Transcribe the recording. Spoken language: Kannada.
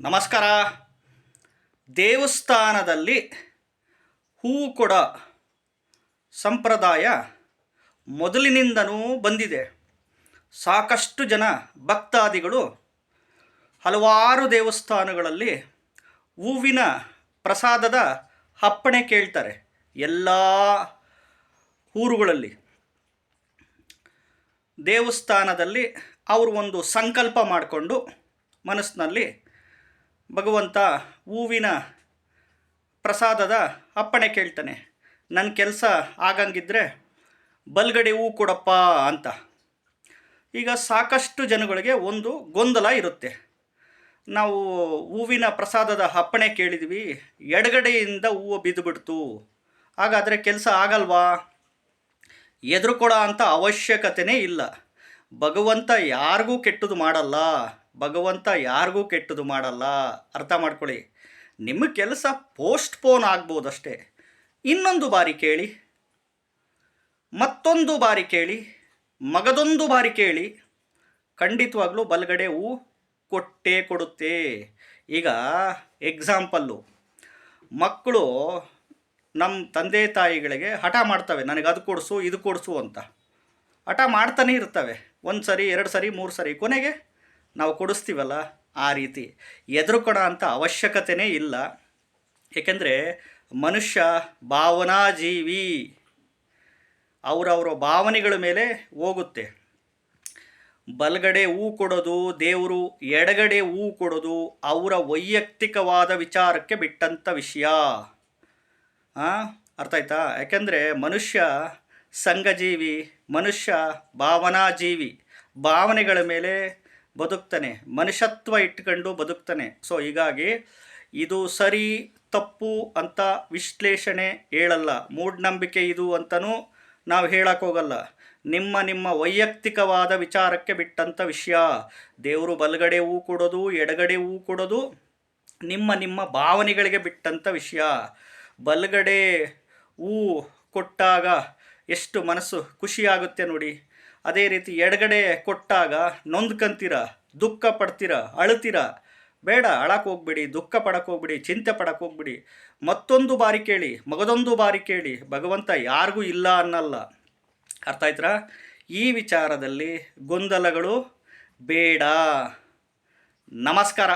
ನಮಸ್ಕಾರ. ದೇವಸ್ಥಾನದಲ್ಲಿ ಹೂವು ಕೊಡ ಸಂಪ್ರದಾಯ ಮೊದಲಿನಿಂದನೂ ಬಂದಿದೆ. ಸಾಕಷ್ಟು ಜನ ಭಕ್ತಾದಿಗಳು ಹಲವಾರು ದೇವಸ್ಥಾನಗಳಲ್ಲಿ ಹೂವಿನ ಪ್ರಸಾದದ ಅಪ್ಪಣೆ ಕೇಳ್ತಾರೆ ಎಲ್ಲ ಊರುಗಳಲ್ಲಿ. ದೇವಸ್ಥಾನದಲ್ಲಿ ಅವರು ಒಂದು ಸಂಕಲ್ಪ ಮಾಡಿಕೊಂಡು ಮನಸ್ಸಿನಲ್ಲಿ ಭಗವಂತ ಹೂವಿನ ಪ್ರಸಾದದ ಅಪ್ಪಣೆ ಕೇಳ್ತಾನೆ. ನನ್ನ ಕೆಲಸ ಆಗಂಗಿದ್ರೆ ಬಲ್ಗಡೆ ಹೂ ಕೊಡಪ್ಪ ಅಂತ. ಈಗ ಸಾಕಷ್ಟು ಜನಗಳಿಗೆ ಒಂದು ಗೊಂದಲ ಇರುತ್ತೆ. ನಾವು ಹೂವಿನ ಪ್ರಸಾದದ ಅಪ್ಪಣೆ ಕೇಳಿದ್ವಿ, ಎಡಗಡೆಯಿಂದ ಹೂವು ಬಿದ್ದುಬಿಡ್ತು. ಹಾಗಾದರೆ ಕೆಲಸ ಆಗಲ್ವಾ? ಎದುರುಕೊಳ ಅಂತ ಅವಶ್ಯಕತೆನೇ ಇಲ್ಲ. ಭಗವಂತ ಯಾರಿಗೂ ಕೆಟ್ಟದು ಮಾಡಲ್ಲ. ಭಗವಂತ ಯಾರಿಗೂ ಕೆಟ್ಟದು ಮಾಡಲ್ಲ. ಅರ್ಥ ಮಾಡ್ಕೊಳ್ಳಿ. ನಿಮ್ಮ ಕೆಲಸ ಪೋಸ್ಟ್ಪೋನ್ ಆಗ್ಬೋದಷ್ಟೇ. ಇನ್ನೊಂದು ಬಾರಿ ಕೇಳಿ. ಮತ್ತೊಂದು ಬಾರಿ ಕೇಳಿ. ಮಗದೊಂದು ಬಾರಿ ಕೇಳಿ. ಖಂಡಿತವಾಗ್ಲೂ ಬಲಗಡೆ ಹೂ ಕೊಟ್ಟೇ ಕೊಡುತ್ತೆ. ಈಗ ಎಕ್ಸಾಂಪಲ್ಲು ಮಕ್ಕಳು ನಮ್ಮ ತಂದೆ ತಾಯಿಗಳಿಗೆ ಹಠ ಮಾಡ್ತವೆ. ನನಗೆ ಅದು ಕೊಡಿಸು, ಇದು ಕೊಡಿಸು ಅಂತ. ಹಠ ಮಾಡ್ತಾನೆ ಇರ್ತವೆ. ಒಂದು ಸರಿ ಎರಡು ಸರಿ, ಮೂರು ಸರಿ ಕೊನೆಗೆ ನಾವು ಕೊಡಿಸ್ತೀವಲ್ಲ ಆ ರೀತಿ. ಎದುರುಕೊಡ ಅಂಥ ಅವಶ್ಯಕತೆಯೇ ಇಲ್ಲ. ಏಕೆಂದರೆ ಮನುಷ್ಯ ಭಾವನಾ ಜೀವಿ ಅವರವರ ಭಾವನೆಗಳ ಮೇಲೆ ಹೋಗುತ್ತೆ. ಬಲಗಡೆ ಹೂ ಕೊಡೋದು, ದೇವರು ಎಡಗಡೆ ಹೂ ಕೊಡೋದು ಅವರ ವೈಯಕ್ತಿಕವಾದ ವಿಚಾರಕ್ಕೆ ಬಿಟ್ಟಂಥ ವಿಷಯ. ಅರ್ಥ ಆಯ್ತಾ? ಯಾಕೆಂದರೆ ಮನುಷ್ಯ ಸಂಘಜೀವಿ, ಮನುಷ್ಯ ಭಾವನಾ ಜೀವಿ ಭಾವನೆಗಳ ಮೇಲೆ ಬದುಕ್ತಾನೆ, ಮನುಷ್ಯತ್ವ ಇಟ್ಕೊಂಡು ಬದುಕ್ತಾನೆ. ಸೊ ಹೀಗಾಗಿ ಇದು ಸರಿ, ತಪ್ಪು ಅಂತ ವಿಶ್ಲೇಷಣೆ ಹೇಳಲ್ಲ. ಮೂಢನಂಬಿಕೆ ಇದು ಅಂತಲೂ ನಾವು ಹೇಳೋಕ್ಕೋಗಲ್ಲ ನಿಮ್ಮ ನಿಮ್ಮ ವೈಯಕ್ತಿಕವಾದ ವಿಚಾರಕ್ಕೆ ಬಿಟ್ಟಂಥ ವಿಷಯ. ದೇವರು ಬಲಗಡೆ ಹೂ ಕೊಡೋದು, ಎಡಗಡೆ ಹೂ ಕೊಡೋದು, ನಿಮ್ಮ ನಿಮ್ಮ ಭಾವನೆಗಳಿಗೆ ಬಿಟ್ಟಂಥ ವಿಷಯ. ಬಲಗಡೆ ಹೂ ಕೊಟ್ಟಾಗ ಎಷ್ಟು ಮನಸ್ಸು ಖುಷಿಯಾಗುತ್ತೆ ನೋಡಿ. ಅದೇ ರೀತಿ ಎಡಗಡೆ ಕೊಟ್ಟಾಗ ನೊಂದ್ಕಂತೀರ, ದುಃಖ ಪಡ್ತೀರ, ಅಳ್ತೀರ. ಬೇಡ ಅಳಕ್ಕೆ ಹೋಗ್ಬಿಡಿ, ದುಃಖ ಪಡಕ್ಕೆ ಹೋಗ್ಬಿಡಿ, ಚಿಂತೆ ಪಡಕ್ಕೆ ಹೋಗ್ಬಿಡಿ. ಮತ್ತೊಂದು ಬಾರಿ ಕೇಳಿ, ಮಗದೊಂದು ಬಾರಿ ಕೇಳಿ, ಭಗವಂತ ಯಾರಿಗೂ ಇಲ್ಲ ಅನ್ನಲ್ಲ. ಅರ್ಥ ಆಯ್ತರ? ಈ ವಿಚಾರದಲ್ಲಿ ಗೊಂದಲಗಳು ಬೇಡ. ನಮಸ್ಕಾರ.